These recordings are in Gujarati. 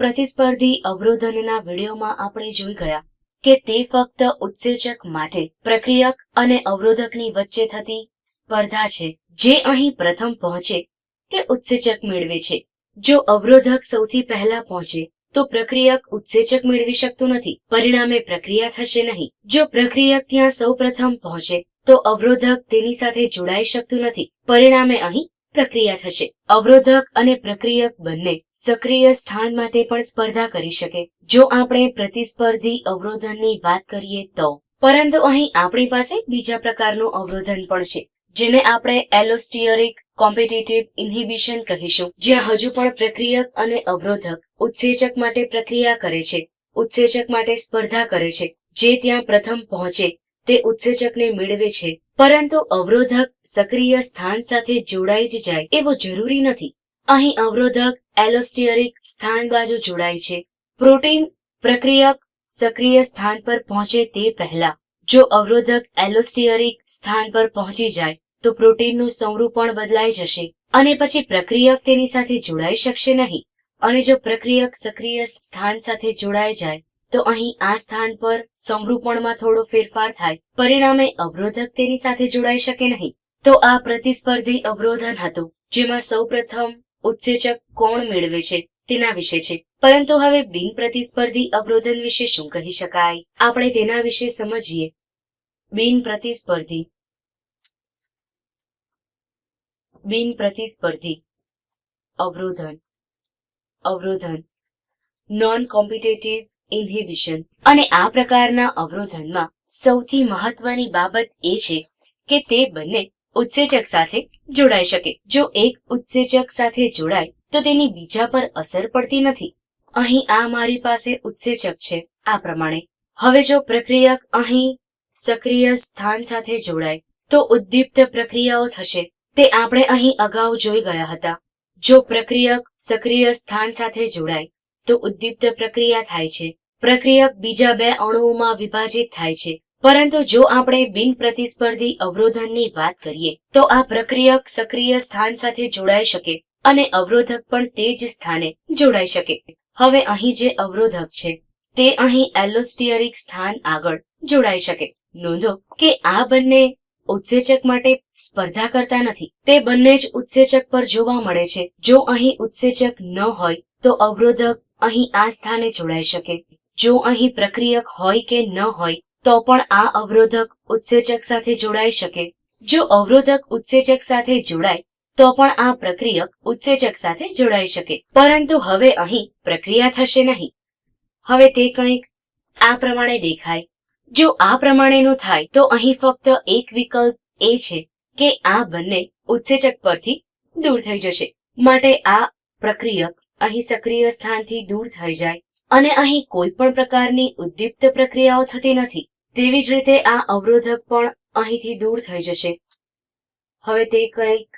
પ્રતિસ્પર્ધી અવરોધનના વિડીયોમાં આપણે જોઈ ગયા કે તે ફક્ત ઉત્સેચક માટે પ્રક્રિયક અને અવરોધકની વચ્ચે થતી સ્પર્ધા છે. જે અહીં પ્રથમ પહોંચે તે ઉત્સેચક મેળવે છે. જો અવરોધક સૌથી પહેલા પહોંચે તો પ્રક્રિયક ઉત્સેચક મેળવી શકતું નથી. પરિણામે પ્રક્રિયા થશે નહીં. જો પ્રક્રિયક ત્યાં સૌ પ્રથમ પહોંચે તો અવરોધક તેની સાથે જોડાઈ શકતું નથી. પરિણામે અહીં પ્રક્રિયા થશે. અવરોધક અને પ્રક્રિયક બંને સક્રિય સ્થાન માટે પણ સ્પર્ધા કરી શકે. જો આપણે પ્રતિસ્પર્ધી અવરોધનની વાત કરીએ તો. પરંતુ અહીં આપણી પાસે બીજા પ્રકારનું અવરોધન પણ છે, જેને આપણે એલોસ્ટિયરિક કોમ્પિટિટિવ ઇન્હિબિશન કહીશું, જ્યાં હજુ પણ પ્રક્રિયક અને અવરોધક ઉત્સેચક માટે પ્રક્રિયા કરે છે, ઉત્સેચક માટે સ્પર્ધા કરે છે, જે ત્યાં પ્રથમ પહોંચે તે ઉત્સેચકને મેળવે છે. પરંતુ અવરોધક સક્રિય સ્થાન સાથે જોડાઈ જ જાય એવું જરૂરી નથી. અહીં અવરોધક એલોસ્ટિયરિક સ્થાન બાજુ જોડાય છે. પ્રોટીન પ્રક્રિયક સક્રિય સ્થાન પર પહોંચે તે પહેલા. જો અવરોધક એલોસ્ટિયરિક સ્થાન પર પહોંચી જાય, તો પ્રોટીનનું સંરૂપણ બદલાઈ જશે અને પછી પ્રક્રિયક તેની સાથે જોડાઈ શકશે નહીં. અને જો પ્રક્રિયક સક્રિય સ્થાન સાથે જોડાઈ જાય તો અહીં આ સ્થાન પર સમરૂપણમાં થોડો ફેરફાર થાય. પરિણામે અવરોધક તેની સાથે જોડાઈ શકે નહીં. તો આ પ્રતિસ્પર્ધી અવરોધન હતું, જેમાં સૌપ્રથમ ઉત્સેચક કોણ મેળવે છે, તેના વિશે છે. પરંતુ હવે બિન પ્રતિસ્પર્ધી અવરોધન વિશે શું કહી શકાય? આપણે તેના વિશે સમજીએ. બિન પ્રતિસ્પર્ધી. બિન પ્રતિસ્પર્ધી. અવરોધન. અવરોધન. નોન કોમ્પિટેટિવ ઇન્હિબિશન અને આ પ્રકારના અવરોધનમાં સૌથી મહત્વની બાબત એ છે કે તે બંને ઉત્સેચક સાથે જોડાઈ શકે. જો એક ઉત્સેચક સાથે જોડાય, તો તેની બીજા પર અસર પડતી નથી. અહીં આ મારી પાસે ઉત્સેચક છે, આ પ્રમાણે. હવે જો પ્રક્રિયક અહીં સક્રિય સ્થાન સાથે જોડાય, તો ઉદ્દીપ્ત પ્રક્રિયાઓ થશે. તે આપણે અહીં અગાઉ જોઈ ગયા હતા. જો પ્રક્રિયક સક્રિય સ્થાન સાથે જોડાય તો ઉદ્દીપ્ત પ્રક્રિયા થાય છે. પ્રક્રિયક બીજા બે અણુઓમાં વિભાજિત થાય છે. પરંતુ જો આપણે બિન પ્રતિસ્પર્ધી અવરોધનની વાત કરીએ, તો આ પ્રક્રિયક સક્રિય સ્થાન સાથે જોડાઈ શકે અને અવરોધક પણ તે જ સ્થાને જોડાઈ શકે. હવે અહીં જે અવરોધક છે, તે અહીં એલોસ્ટિયરિક સ્થાન આગળ જોડાઈ શકે. નોંધો કે આ બંને ઉત્સેચક માટે સ્પર્ધા કરતા નથી. તે બંને જ ઉત્સેચક પર જોવા મળે છે. જો અહીં ઉત્સેચક ન હોય, તો અવરોધક અહીં આ સ્થાને જોડાઈ શકે. જો અહીં પ્રક્રિયક હોય કે ન હોય, તો પણ આ અવરોધક ઉત્સેચક સાથે જોડાઈ શકે. જો અવરોધક ઉત્સેચક સાથે જોડાય, તો પણ આ પ્રક્રિયક ઉત્સેચક સાથે જોડાઈ શકે. પરંતુ હવે અહીં પ્રક્રિયા થશે નહીં. હવે તે કંઈક આ પ્રમાણે દેખાય. જો આ પ્રમાણેનું થાય, તો અહીં ફક્ત એક વિકલ્પ એ છે કે આ બંને ઉત્સેચક પરથી દૂર થઈ જશે. માટે આ પ્રક્રિયક અહીં સક્રિય સ્થાનથી દૂર થઈ જાય અને અહીં કોઈ પણ પ્રકારની ઉદ્દીપ્ત પ્રક્રિયાઓ થતી નથી. તેવી જ રીતે આ અવરોધક પણ અહીંથી દૂર થઈ જશે. હવે તે કંઈક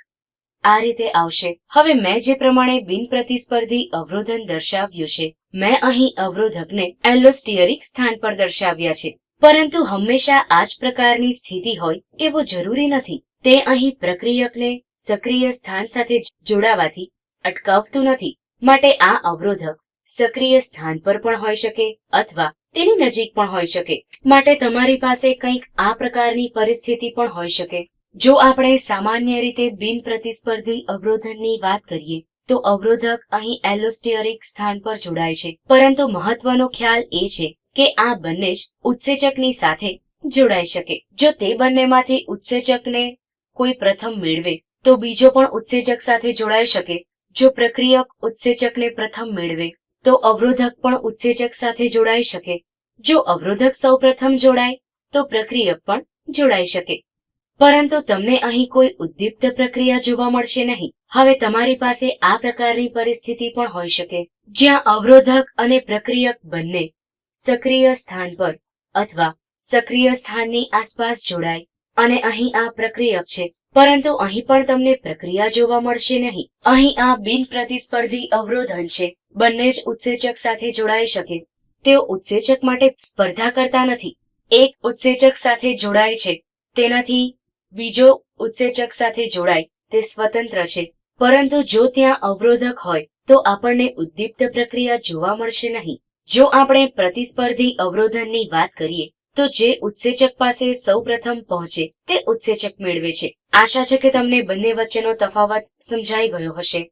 આ રીતે આવશે. હવે મેં જે પ્રમાણે બિન પ્રતિસ્પર્ધી અવરોધન દર્શાવ્યું છે, મેં અહીં અવરોધકને એલોસ્ટિયરિક સ્થાન પર દર્શાવ્યા છે. પરંતુ હંમેશા આ જ પ્રકારની સ્થિતિ હોય એવું જરૂરી નથી. તે અહીં પ્રક્રિયકને સક્રિય સ્થાન સાથે જોડાવાથી અટકાવતું નથી. માટે આ અવરોધક સક્રિય સ્થાન પર પણ હોઈ શકે અથવા તેની નજીક પણ હોઈ શકે. માટે તમારી પાસે કંઈક આ પ્રકારની પરિસ્થિતિ પણ હોઈ શકે. જો આપણે સામાન્ય રીતે બિન પ્રતિસ્પર્ધી અવરોધનની વાત કરીએ, તો અવરોધક અહીં એલોસ્ટિયરિક સ્થાન પર જોડાય છે. પરંતુ મહત્વનો ખ્યાલ એ છે કે આ બંને જ ઉત્સેચકની સાથે જોડાઈ શકે. જો તે બંનેમાંથી ઉત્સેચકને કોઈ પ્રથમ મેળવે, તો બીજો પણ ઉત્સેચક સાથે જોડાઈ શકે. જો પ્રક્રિયક ઉત્સેચકને પ્રથમ મેળવે, તો અવરોધક પણ ઉત્સેચક સાથે જોડાઈ શકે. જો અવરોધક સૌ પ્રથમ જોડાય, તો પ્રક્રિયક પણ જોડાઈ શકે. પરંતુ તમને અહીં કોઈ ઉદ્દીપ્ત પ્રક્રિયા જોવા મળશે નહીં. હવે તમારી પાસે આ પ્રકારની પરિસ્થિતિ પણ હોઈ શકે, જ્યાં અવરોધક અને પ્રક્રિયક બંને સક્રિય સ્થાન પર અથવા સક્રિય સ્થાનની આસપાસ જોડાય, અને અહીં આ પ્રક્રિયક છે. પરંતુ અહીં પણ તમને પ્રક્રિયા જોવા મળશે નહીં. અહીં આ બિન પ્રતિસ્પર્ધી અવરોધન છે. બંને જ ઉત્સેચક સાથે જોડાઈ શકે. તેઓ ઉત્સેચક માટે સ્પર્ધા કરતા નથી. એક ઉત્સેચક સાથે જોડાય છે. તેનાથી બીજો ઉત્સેચક સાથે જોડાય. તે સ્વતંત્ર છે. પરંતુ જો ત્યાં અવરોધક હોય, તો આપણને ઉદ્દીપ્ત પ્રક્રિયા જોવા મળશે નહીં. જો આપણે પ્રતિસ્પર્ધી અવરોધનની વાત કરીએ તો જે ઉત્સેચક પાસે સૌપ્રથમ પહોંચે, તે ઉત્સેચક મેળવે છે. આશા છે કે તમને બંને વચ્ચેનો તફાવત સમજાઈ ગયો હશે.